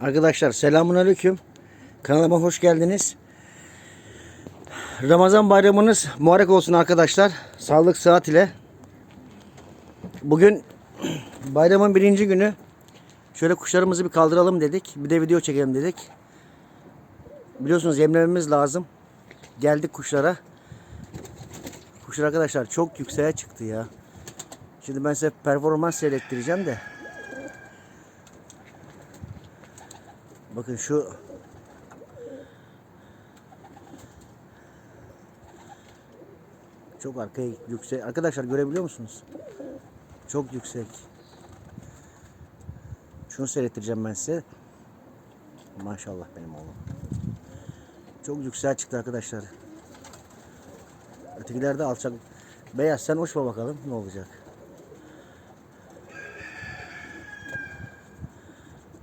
Arkadaşlar selamun aleyküm. Kanalıma hoş geldiniz. Ramazan bayramınız mübarek olsun arkadaşlar. Sağlık sıhhat ile. Bugün bayramın birinci günü. Şöyle kuşlarımızı bir kaldıralım dedik. Bir de video çekelim dedik. Biliyorsunuz yemlememiz lazım. Geldik kuşlara. Kuşlar arkadaşlar çok yükseğe çıktı ya. Şimdi ben size performans seyrettireceğim de. Bakın şu çok arkaya yüksek. Arkadaşlar görebiliyor musunuz? Çok yüksek. Şunu seyrettireceğim ben size. Maşallah benim oğlum. Çok yükseğe çıktı arkadaşlar. Ötekiler de alçak. Beyaz sen uçma bakalım ne olacak.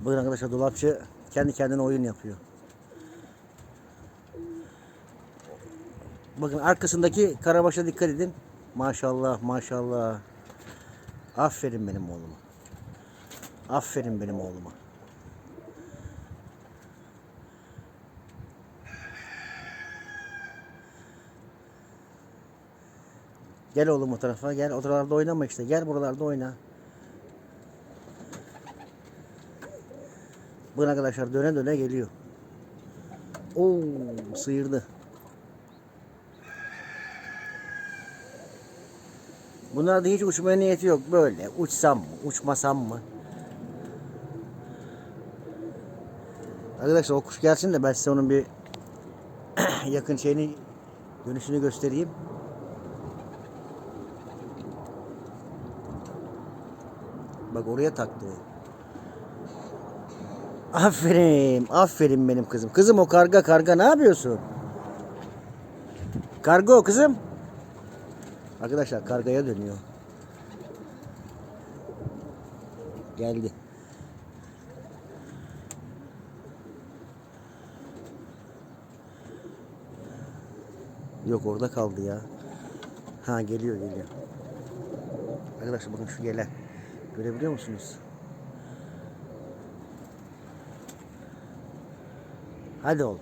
Bakın arkadaşlar dolapçı kendi kendine oyun yapıyor. Bakın arkasındaki karabaşa dikkat edin. Maşallah maşallah. Aferin benim oğluma. Aferin benim oğluma. Gel oğlum o tarafa gel. O taralarda oynama işte. Gel buralarda oyna. Bakın arkadaşlar döne döne geliyor. Oo sıyırdı. Bunlarda hiç uçmaya niyeti yok. Böyle uçsam mı, uçmasam mı? Arkadaşlar o kuş gelsin de ben size onun bir yakın şeyini dönüşünü göstereyim. Bak oraya taktı. Aferin, aferin benim kızım. Kızım o karga karga ne yapıyorsun? Karga o kızım. Arkadaşlar kargaya dönüyor. Geldi. Yok orada kaldı ya. Ha geliyor geliyor. Arkadaşlar bakın şu gelen. Görebiliyor musunuz? Hadi oğlum.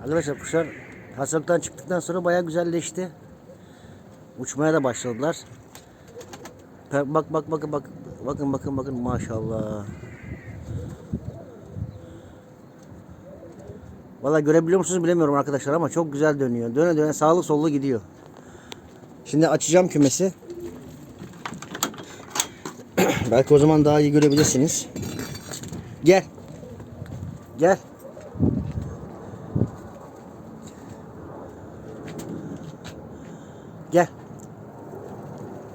Arkadaşlar kuşlar hastalıktan çıktıktan sonra bayağı güzelleşti. Uçmaya da başladılar. Bak bak bakın bak bakın bakın bakın maşallah. Valla görebiliyor musunuz bilemiyorum arkadaşlar ama çok güzel dönüyor. Döne döne sağlı sollu gidiyor. Şimdi açacağım kümesi. Belki o zaman daha iyi görebilirsiniz. Gel. Gel. Gel.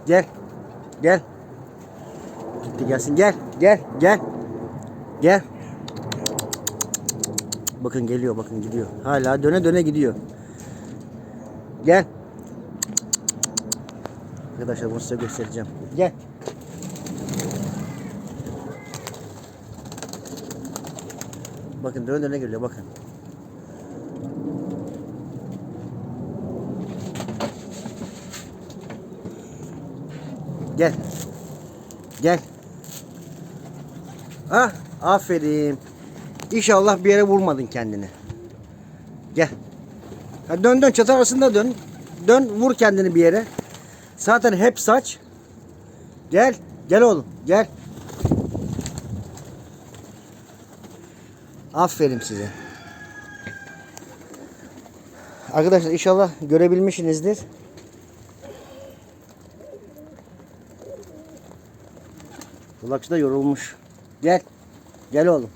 Gel. Gel. Gitti gelsin. Gel. Gel. Gel. Gel. Bakın geliyor bakın gidiyor. Hala döne döne gidiyor. Gel. Arkadaşlar bunu size göstereceğim. Gel. Bakın döne döne geliyor bakın. Gel. Gel. Ah, aferin. İnşallah bir yere vurmadın kendini. Gel. Ha, dön dön çatı arasında dön. Dön vur kendini bir yere. Zaten hep saç. Gel. Gel oğlum. Gel. Aferin size. Arkadaşlar inşallah görebilmişsinizdir. Kulakçı da yorulmuş. Gel. Gel oğlum.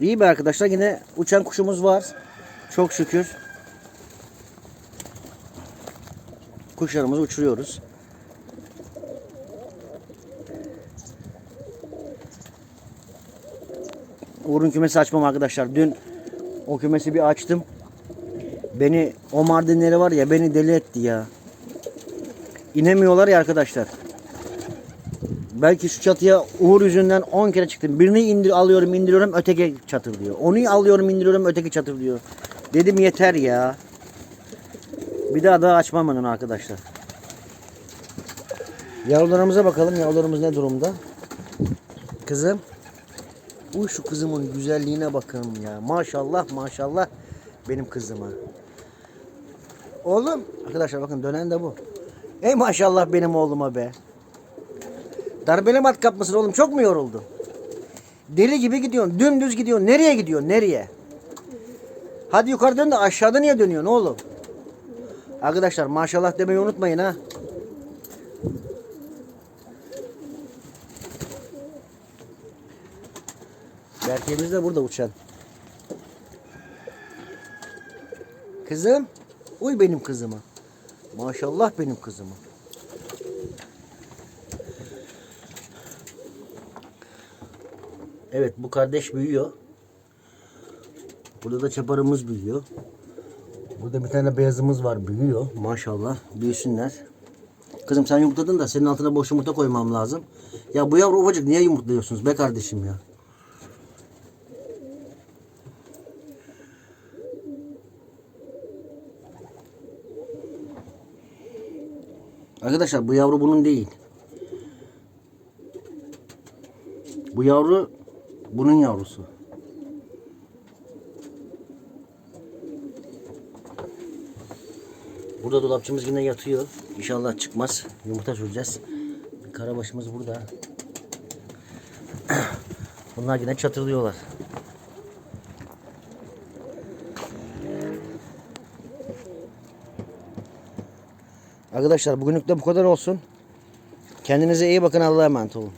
İyi be arkadaşlar yine uçan kuşumuz var. Çok şükür. Kuşlarımızı uçuruyoruz. Uğur'un kümesi açmam arkadaşlar. Dün o kümesi bir açtım. Beni o mardinleri var ya beni deli etti ya. İnemiyorlar ya arkadaşlar. Belki şu çatıya Uğur yüzünden 10 kere çıktım. Birini indir alıyorum indiriyorum öteki çatır diyor. Onu alıyorum indiriyorum öteki çatır diyor. Dedim yeter ya. Bir daha daha açmam onu arkadaşlar. Yavrularımıza bakalım. Yavrularımız ne durumda? Kızım. Uy şu kızımın güzelliğine bakın ya. Maşallah maşallah benim kızıma. Oğlum. Arkadaşlar bakın dönen de bu. Ey maşallah benim oğluma be. Darbeli matkap mısın oğlum? Çok mu yoruldun? Deli gibi gidiyorsun. Dümdüz gidiyorsun. Nereye gidiyorsun? Nereye? Hadi yukarı dön de aşağıda niye dönüyorsun oğlum? Arkadaşlar maşallah demeyi unutmayın ha. Berke'miz de burada uçan. Kızım. Uy benim kızıma. Maşallah benim kızıma. Evet bu kardeş büyüyor. Burada da çaparımız büyüyor. Burada bir tane beyazımız var büyüyor. Maşallah büyüsünler. Kızım sen yumurtladın da senin altına boş yumurta koymam lazım. Ya bu yavru ufacık niye yumurtluyorsunuz be kardeşim ya? Arkadaşlar bu yavru bunun değil. Bu yavru bunun yavrusu. Burada dolapçımız yine yatıyor. İnşallah çıkmaz. Yumurta süreceğiz. Karabaşımız burada. Bunlar yine çatırlıyorlar. Arkadaşlar bugünlük de bu kadar olsun. Kendinize iyi bakın. Allah'a emanet olun.